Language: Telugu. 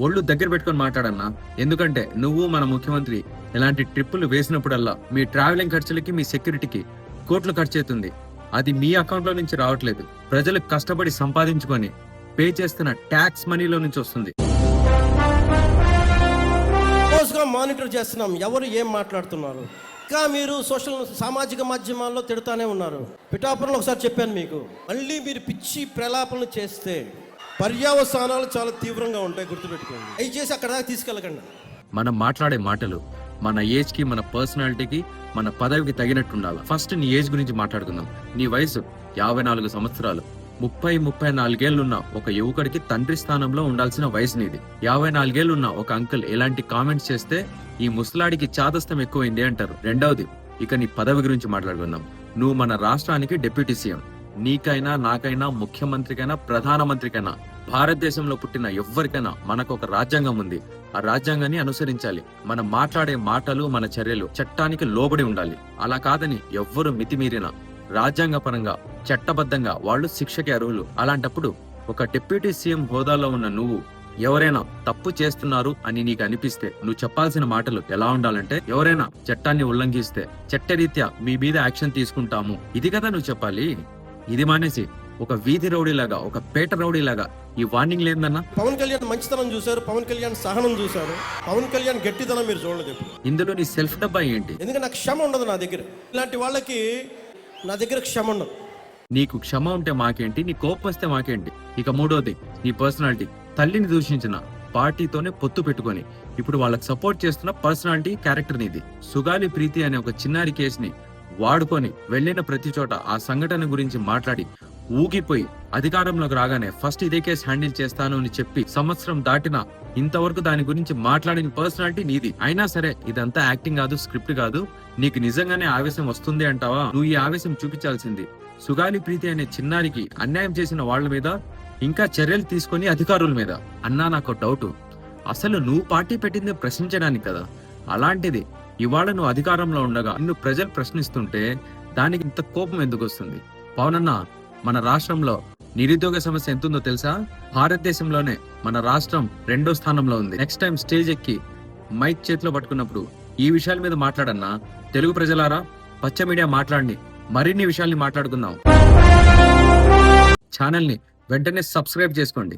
ఒళ్ళు దగ్గర పెట్టుకొని మాట్లాడన్నా. ఎందుకంటే నువ్వు మన ముఖ్యమంత్రి. ఇలాంటి ట్రిప్పులు వేసినప్పుడల్లా మీ ట్రావెలింగ్ ఖర్చులకి మీ సెక్యూరిటీకి కోట్లు ఖర్చు అవుతుంది అది మీ అకౌంట్లో నుంచి రావట్లేదు. ప్రజలు కష్టపడి సంపాదించుకొని పే చేస్తున్న ట్యాక్స్ మనీలో నుంచి వస్తుంది. మానిటర్ చేస్తున్నాం. ఎవరు ఏం మాట్లాడుతున్నారు? ఇంకా మీరు సోషల్ సామాజిక మాధ్యమాల్లో తిడతానే ఉన్నారు. పిఠాపురంలో ఒకసారి చెప్పాను మీకు. మళ్ళీ మీరు పిచ్చి ప్రలాపనలు చేస్తే పర్యావసానాలు చాలా తీవ్రంగా ఉంటాయి గుర్తుపెట్టుకోండి. అవి చేసి అక్కడ దాకా తీసుకెళ్ళకండి. మనం మాట్లాడే మాటలు మన ఏజ్కి మన పర్సనాలిటీకి మన పదవికి తగినట్టు ఉండాలి ఫస్ట్ నీ ఏజ్ గురించి మాట్లాడుకుందాం. నీ వయసు యాభై నాలుగు సంవత్సరాలు. ముప్పై ముప్పై నాలుగేళ్ళున్న ఒక యువకుడికి తండ్రి స్థానంలో ఉండాల్సిన వయసు నీది. యాభై నాలుగేళ్ళున్న ఒక అంకుల్ ఎలాంటి కామెంట్స్ చేస్తే ఈ ముసలాడికి చాదస్తం ఎక్కువైంది అంటారు. రెండవది ఇక నీ పదవి గురించి మాట్లాడుకుందాం. నువ్వు మన రాష్ట్రానికి డిప్యూటీ సీఎం నీకైనా నాకైనా ముఖ్యమంత్రికైనా ప్రధానమంత్రికైనా భారతదేశంలో పుట్టిన ఎవ్వరికైనా మనకు ఒక రాజ్యాంగం ఉంది. ఆ రాజ్యాంగాన్ని అనుసరించాలి. మనం మాట్లాడే మాటలు మన చర్యలు చట్టానికి లోబడి ఉండాలి. అలా కాదని ఎవ్వరు మితిమీరిన రాజ్యాంగ పరంగా చట్టబద్ధంగా వాళ్ళు శిక్షకి అర్హులు. అలాంటప్పుడు ఒక డిప్యూటీ సీఎం హోదాలో ఉన్న నువ్వు ఎవరైనా తప్పు చేస్తున్నారు అని నీకు అనిపిస్తే నువ్వు చెప్పాల్సిన మాటలు ఎలా ఉండాలంటే ఎవరైనా చట్టాన్ని ఉల్లంఘిస్తే చట్టరీత్యా మీ మీద యాక్షన్ తీసుకుంటాము. ఇది కదా నువ్వు చెప్పాలి? ఇది మానేసి ఒక వీధి రౌడీలాగా ఒక పేట రౌడీలాగా ఈ వార్నింగ్ లేదన్నా పవన్ కళ్యాణ్ మంచితనం చూశారు పవన్ కళ్యాణ్ సహనం చూశారు పవన్ కళ్యాణ్ గట్టితనం మీరు చూడలేదు ఇందులో నీ సెల్ఫ్ డబ్బా ఏంటి? ఎందుకంటే నాకు క్షమ ఉండదు నా దగ్గర. ఇలాంటి వాళ్ళకి నా దగ్గర క్షమ ఉండదు. నీకు క్షమ ఉంటే మాకేంటి? నీ కోపం వస్తే మాకేంటి? ఇక మూడోది నీ పర్సనాలిటీ తల్లిని దూషించిన పార్టీతోనే పొత్తు పెట్టుకొని ఇప్పుడు వాళ్ళకి సపోర్ట్ చేస్తున్న పర్సనాలిటీ క్యారెక్టర్ నీది. సుగాలి ప్రీతి అనే ఒక చిన్నారి కేసుని వాడుకొని వెళ్ళిన ప్రతి చోట ఆ సంఘటన గురించి మాట్లాడి ఊగిపోయి అధికారంలోకి రాగానే ఫస్ట్ ఇదే కేసు హ్యాండిల్ చేస్తాను అని చెప్పి సంవత్సరం దాటినా ఇంతవరకు దాని గురించి మాట్లాడిన పర్సనాలిటీ నీది. అయినా సరే ఇదంతా యాక్టింగ్ కాదు స్క్రిప్ట్ కాదు. నీకు నిజంగానే ఆవేశం వస్తుంది అంటావా? నువ్వు ఈ ఆవేశం చూపించాల్సింది. సుగాలి ప్రీతి అనే చిన్నారికి అన్యాయం చేసిన వాళ్ళ మీద ఇంకా చర్యలు తీసుకొని అధికారుల మీద. అన్నా నాకు డౌట్. అసలు నువ్వు పార్టీ పెట్టింది ప్రశ్నించడానికి కదా. అలాంటిది ఇవాళ నువ్వు అధికారంలో ఉండగా నిన్ను ప్రజలు ప్రశ్నిస్తుంటే దానికి ఇంత కోపం ఎందుకు వస్తుంది? పవనన్న మన రాష్ట్రంలో నిరుద్యోగ సమస్య ఎంత ఉందో తెలుసా? భారతదేశంలోనే మన రాష్ట్రం రెండో స్థానంలో ఉంది. నెక్స్ట్ టైం స్టేజ్ ఎక్కి మైక్ చేతిలో పట్టుకున్నప్పుడు ఈ విషయాల మీద మాట్లాడన్నా తెలుగు ప్రజలారా పచ్చ మీడియా మాట్లాడండి మరిన్ని విషయాల్ని మాట్లాడుకుందాం. ఛానల్ని వెంటనే సబ్స్క్రైబ్ చేసుకోండి.